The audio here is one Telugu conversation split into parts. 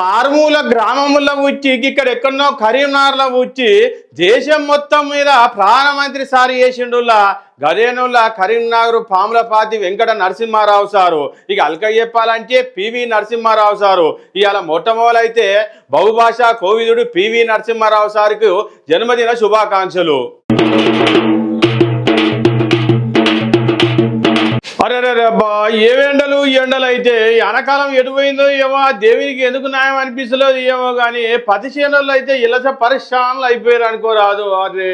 మారుమూల గ్రామముల్లో వచ్చి ఇక్కడ ఎక్కడో కరీంనగర్లో వచ్చి దేశం మొత్తం మీద ప్రధానమంత్రి సారి చేసిండులా గదేనుల్లా కరీంనగర్ పాములపాతి వెంకట నరసింహారావు సారు. ఇక అల్క చెప్పాలంటే పివి నరసింహారావు సారు. ఇవాళ మొట్టమొదలైతే బహుభాషా కోవిదుడు పివి నరసింహారావు సార్కు జన్మదిన శుభాకాంక్షలు. అరే అబ్బా ఏ ఎండలు ఈ ఎండలు అయితే అనకాలం ఎటు పోయిందో ఏమో దేవునికి ఎందుకు న్యాయం అనిపిస్తలేదు ఏమో కానీ పది చేనుల్లో అయితే ఇలాస పరిశ్రమలు అయిపోయారు అనుకోరాదు అరే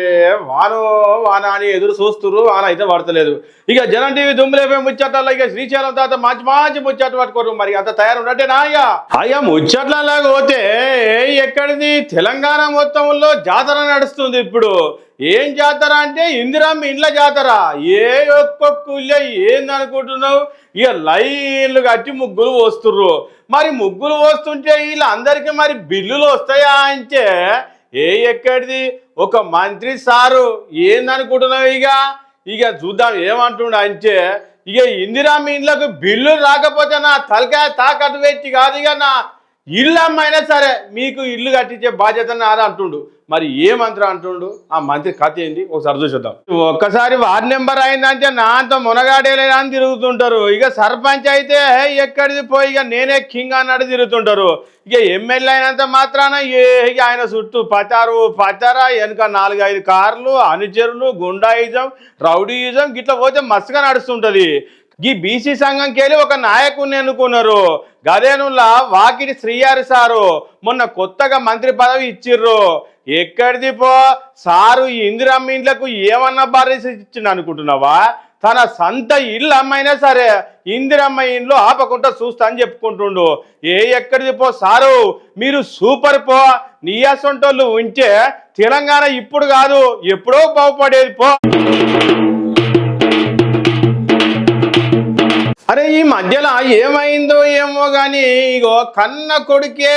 వానో వాన అని ఎదురు చూస్తురు వాన అయితే పడతలేదు. ఇక జనం టీవీ దుమ్ములేపే ముచ్చట్ల ఇక శ్రీశైలం తర్వాత మంచి మంచి ముచ్చట్లు పట్టుకోరు. మరి అంత తయారు ఉన్నట్టేనా నాయ్యా అయ్యా ముచ్చట్లలాగా పోతే ఎక్కడిది? తెలంగాణ మొత్తంలో జాతర నడుస్తుంది ఇప్పుడు. ఏం జాతర అంటే ఇందిరమ్మ ఇండ్ల జాతర. ఏ ఒక్కొక్క ఏందనుకుంటున్నావు? ఇక లైన్లు కట్టి ముగ్గులు పోస్తుర్రు. మరి ముగ్గులు పోస్తుంటే వీళ్ళందరికీ మరి బిల్లులు వస్తాయా అంటే ఏ ఎక్కడిది? ఒక మంత్రి సారు ఏందనుకుంటున్నావు ఇక? ఇక చూద్దాం ఏమంటుండ అంటే ఇక ఇందిరామ్మ ఇండ్లకు బిల్లు రాకపోతే నా తలకాయ తాకట్టు పెట్టి కాదు ఇక నా ఇల్లు అమ్మైనా సరే మీకు ఇల్లు కట్టించే బాధ్యత నాది అంటుండు. మరి ఏ మంత్రి అంటుండు? ఆ మంత్రి కథ ఏంటి ఒకసారి చూసేద్దాం. ఒక్కసారి వార్డు నెంబర్ అయిందంటే నా అంత మునగాడేలేదా అని తిరుగుతుంటారు. ఇక సర్పంచ్ అయితే "హే, ఎక్కడిది పోయి? ఇక నేనే కింగ్ అన్నట్టు తిరుగుతుంటారు. ఇక ఎమ్మెల్యే అయినంత మాత్రాన ఏ ఆయన చుట్టూ పచారు పచార వెనుక నాలుగైదు కార్లు అనుచరులు గుండాయిజం రౌడీయిజం గిట్ల పోతే మస్తుగా నడుస్తుంటది. ఈ బీసీ సంఘంకి వెళ్ళి ఒక నాయకుడిని ఎన్నుకున్నారు. గదేనుల్లా వాకిటి శ్రీయారు సారు మొన్న కొత్తగా మంత్రి పదవి ఇచ్చిర్రు. ఎక్కడిది పో సారు ఇందిరమ్మ ఇండ్లకు ఏమన్నా బారేసి ఇచ్చిండు అనుకుంటున్నావా? తన సొంత ఇల్లు అమ్మైనా సరే ఇందిరమ్మ ఇండ్లు ఆపకుండా చూస్తా అని చెప్పుకుంటుండు. ఏ ఎక్కడిది పో సారు మీరు సూపర్ పో నీయాసొంటోళ్ళు ఉంటే తెలంగాణ ఇప్పుడు కాదు ఎప్పుడో బాగుపడేది పో. అరే ఈ మధ్యలో ఏమైందో ఏమో కానీ ఇగో కన్న కొడుకే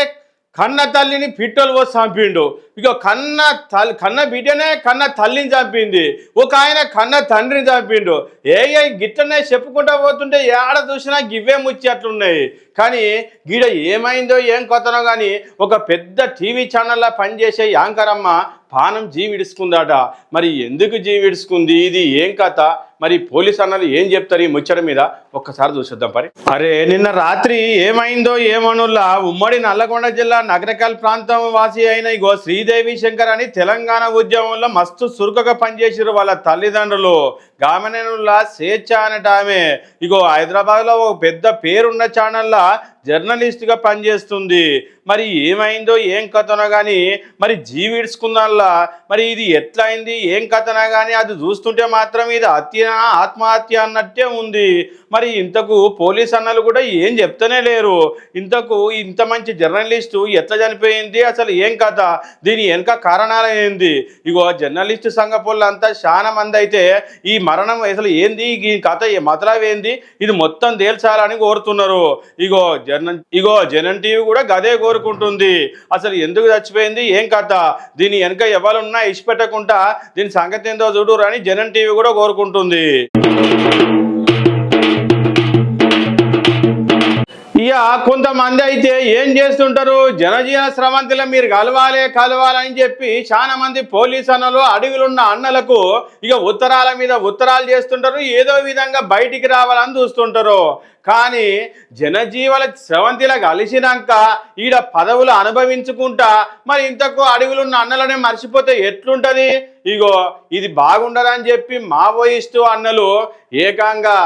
కన్న తల్లిని పిట్టలు పోసి చంపిండు. ఇగో కన్న తల్లి కన్న బిడ్డనే కన్న తల్లిని చంపింది. ఒక ఆయన కన్న తండ్రిని చంపిండు. ఏ ఏ గిట్టనే చెప్పుకుంటా పోతుంటే ఏడ చూసినా గివ్వే ముచ్చట్లున్నాయి. కానీ గీడ ఏమైందో ఏం కొత్తనో కానీ ఒక పెద్ద టీవీ ఛానల్లో పనిచేసే యాంకర్ అమ్మ పానం జీవిడుచుకుందాట మరి ఎందుకు జీవిడుచుకుంది ఇది ఏం కథ? మరి పోలీస్ అన్నలు ఏం చెప్తారు ఈ ముచ్చట మీద? ఒక్కసారి చూసేద్దాం పరి. అరే నిన్న రాత్రి ఏమైందో ఏమనుల్లా ఉమ్మడి నల్లగొండ జిల్లా నగరకల్ ప్రాంతం వాసి అయిన ఇగో శ్రీ శ్రీదేవి శంకర్ అని తెలంగాణ ఉద్యమంలో మస్తు చురుకగా పనిచేసారు వాళ్ళ తల్లిదండ్రులు. గామనేనుల్లా స్వేచ్ఛ అనట ఆమె. ఇగో హైదరాబాద్లో ఒక పెద్ద పేరున్న ఛానల్లా జర్నలిస్ట్గా పనిచేస్తుంది. మరి ఏమైందో ఏం కథనో కానీ మరి జీవిడ్చుకున్నలా మరి ఇది ఎట్లా అయింది ఏం కథనా కానీ అది చూస్తుంటే మాత్రం ఇది హత్య ఆత్మహత్య అన్నట్టే ఉంది. మరి ఇంతకు పోలీస్ అన్నలు కూడా ఏం చెప్తనే లేరు. ఇంతకు ఇంత మంచి జర్నలిస్టు ఎట్లా చనిపోయింది అసలు ఏం కథ దీని వెనక కారణాలు ఏంది? ఇగో జర్నలిస్టు సంఘ అంతా చాలా మంది అయితే ఈ మరణం అసలు ఏంది ఈ కథ ఈ ఏంది ఇది మొత్తం తేల్చాలని కోరుతున్నారు. ఇగో జనం ఇగో జనం టీవీ కూడా గదే కోరుకుంటుంది. అసలు ఎందుకు చచ్చిపోయింది? ఏం కథ? దీని వెనక ఎవరున్నా ఇచ్చిపెట్టకుండా దీని సంగతి ఏందో చూడరు అని జనం టీవీ కూడా కోరుకుంటుంది. ఇక కొంతమంది అయితే ఏం చేస్తుంటారు? జనజీవన స్రవంతిలో మీరు కలవాలి కలవాలని చెప్పి చాలా మంది పోలీస్ అన్నలు అడవిలున్న అన్నలకు ఇక ఉత్తరాల మీద ఉత్తరాలు చేస్తుంటారు. ఏదో విధంగా బయటికి రావాలని చూస్తుంటారు. కానీ జనజీవల స్రవంతిలా కలిసినాక ఈడ పదవులు అనుభవించుకుంటా మరి ఇంతకు అడవులున్న అన్నలనే మర్చిపోతే ఎట్లుంటది? ఇగో ఇది బాగుండదని చెప్పి మావోయిస్టు అన్నలు ఏకంగా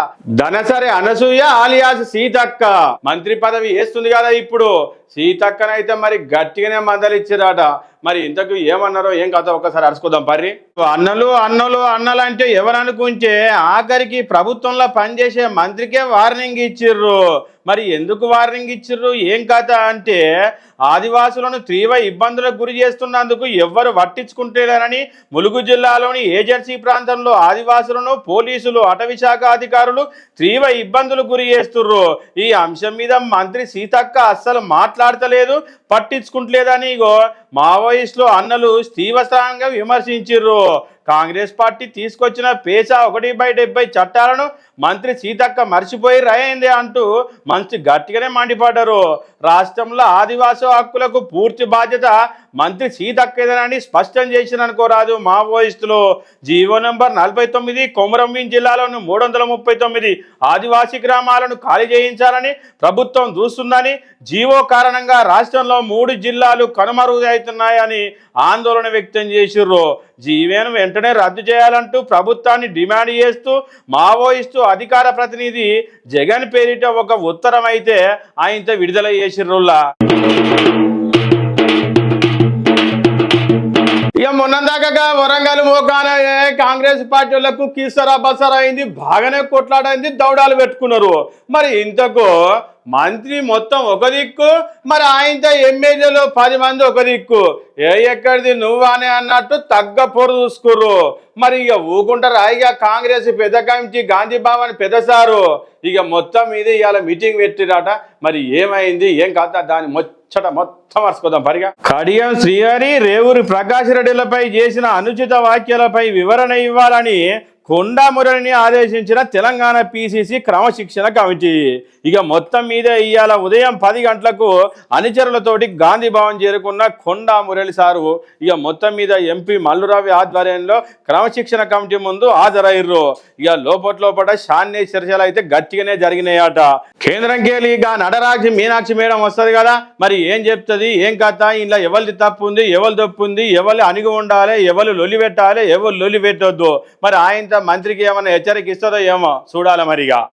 ధనసరి అనసూయ ఆలియాస్ సీతక్క మంత్రి పదవి వేస్తుంది కదా ఇప్పుడు. సీతక్కనైతే మరి గట్టిగానే మందలిచ్చిరాట మరి ఇంతకు ఏమన్నారో ఏం కథ ఒక్కసారి అరుచుకుందాం పర్రి. అన్నలు అన్నలు అన్నలు అంటే ఎవరనుకుంటే ఆఖరికి ప్రభుత్వంలో పనిచేసే మంత్రికే వార్నింగ్ ఇచ్చిర్రు. మరి ఎందుకు వార్నింగ్ ఇచ్చిర్రు? ఏం కథ అంటే ఆదివాసులను తీవ్ర ఇబ్బందులకు గురి చేస్తున్నందుకు ఎవ్వరు పట్టించుకుంటలేరని ములుగు జిల్లాలోని ఏజెన్సీ ప్రాంతంలో ఆదివాసులను పోలీసులు అటవీ శాఖ అధికారులు తీవ్ర ఇబ్బందులు గురి చేస్తుర్రు. ఈ అంశం మీద మంత్రి సీతక్క అస్సలు మాట్లాడతలేదు పట్టించుకుంటలేదని ఇగో మావోయిస్టులు అన్నలు తీవ్రంగా విమర్శించిర్రు. కాంగ్రెస్ పార్టీ తీసుకొచ్చిన పేసా ఒకటి బై డెబ్బై చట్టాలను మంత్రి సీతక్క మర్చిపోయి రాయింది అంటూ మంచి గట్టిగానే మండిపడ్డారు. రాష్ట్రంలో ఆదివాసీ హక్కులకు పూర్తి బాధ్యత మంత్రి సీతక్కదేనని స్పష్టం చేసిన అనుకోరాదు మావోయిస్టులు. జీవో నంబర్ నలభై తొమ్మిది కొమరంభీం జిల్లాలోని మూడు వందల ముప్పై తొమ్మిది ఆదివాసీ గ్రామాలను ఖాళీ చేయించాలని ప్రభుత్వం చూస్తుందని జీవో కారణంగా రాష్ట్రంలో మూడు జిల్లాలు కనుమరుగవుతున్నాయని ఆందోళన వ్యక్తం చేసిర్రు. జీవేను వెంటనే రద్దు చేయాలంటూ ప్రభుత్వాన్ని డిమాండ్ చేస్తూ మావోయిస్టు అధికార ప్రతినిధి జగన్ పేరిట ఒక ఉత్తరం అయితే ఆయనతో విడుదల చేసిర్రుల్లా. ఇక మొన్నదాకా వరంగల్ మోకాన కాంగ్రెస్ పార్టీలకు కీసరా బసరా అయింది బాగానే కొట్లాడైంది దౌడాలు పెట్టుకున్నారు. మరి ఇంతకు మంత్రి మొత్తం ఒక దిక్కు మరి ఆయనతో ఎమ్మెల్యేలు పది మంది ఒక దిక్కు. ఏ ఎక్కడిది నువ్వానే అన్నట్టు తగ్గ పొరు చూసుకుర్రు. మరి ఇక ఊకుంటారా ఇక కాంగ్రెస్ పెద్ద కమిటీ గాంధీ భవన్ పెద్ద సారు. ఇక మొత్తం మీద ఇవాళ మీటింగ్ పెట్టిరాట. మరి ఏమైంది ఏం కాదు దాని ముచ్చట మొత్తం మర్చిపోదాం. పరిగా. కడియం శ్రీహరి రేవూరి ప్రకాష్ రెడ్డిలపై చేసిన అనుచిత వ్యాఖ్యలపై వివరణ ఇవ్వాలని కొండా మురళిని ఆదేశించిన తెలంగాణ పీసీసీ క్రమశిక్షణ కమిటీ. ఇక మొత్తం మీద ఇవాళ ఉదయం పది గంటలకు అనుచరులతోటి గాంధీ భవన్ చేరుకున్న కొండా మురళి సారు. ఇక మొత్తం మీద ఎంపీ మల్లురావి ఆధ్వర్యంలో క్రమశిక్షణ కమిటీ ముందు హాజరయ్యారు ఇక లోపట్ లోపల షాన్నే చర్చలు అయితే గట్టిగానే జరిగినాయట. కేంద్రం కేలి ఇక నడరాక్షి మీనాక్షి మేడం వస్తుంది కదా? మరి ఏం చెప్తుంది? ఏం కథ? ఇలా ఎవరిది తప్పు ఉంది? ఎవరు తప్పు ఉంది? ఎవరు అణిగి ఉండాలి? ఎవరు లొలి పెట్టాలి? ఎవరు లొలి పెట్టొద్దు? మరి ఆయనతో మంత్రికి ఏమైనా హెచ్చరిక ఇస్తుందో ఏమో చూడాలి మరిగా.